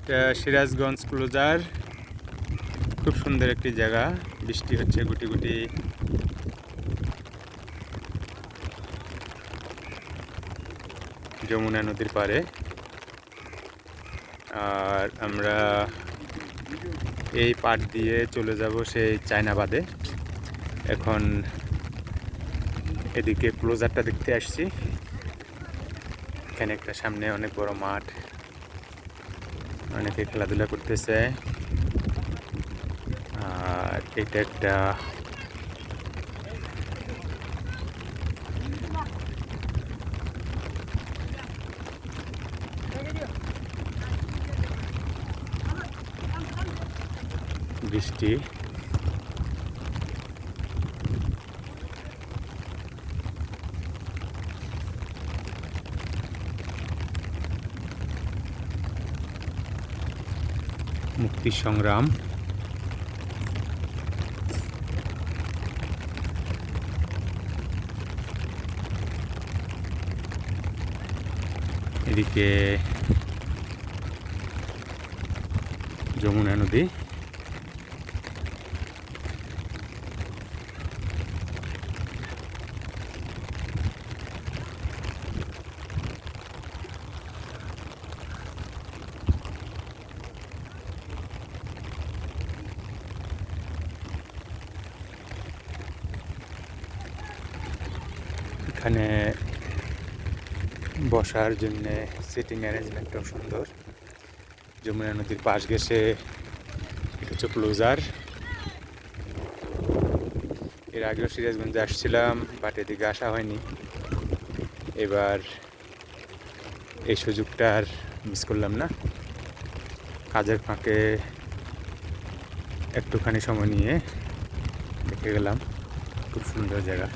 এটা সিরাজগঞ্জ ক্লোজার। খুব সুন্দর একটি জায়গা। বৃষ্টি হচ্ছে গুটি গুটি। যমুনা নদীর পারে আর আমরা এই পাট দিয়ে চলে যাব সেই চায়নাবাদে। এখন এদিকে ক্লোজারটা দেখতে আসছি। এখানে একটা সামনে অনেক বড় মাঠ। অনেকে খেলাধুলা করতেছে। আর এটা একটা বৃষ্টি। মুক্তি সংগ্রাম। এদিকে যমুনা নদী। এখানে বসার জন্য সিটিং অ্যারেঞ্জমেন্টটাও সুন্দর। যমুনা নদীর পাশ গেছে এটা হচ্ছে ক্লোজার এর আগেও সিরাজগঞ্জে আসছিলাম বাট এদিকে আসা হয়নি। এবার এই সুযোগটা আর মিস করলাম না। কাজের ফাঁকে একটুখানি সময় নিয়ে দেখে গেলাম। খুব সুন্দর জায়গা।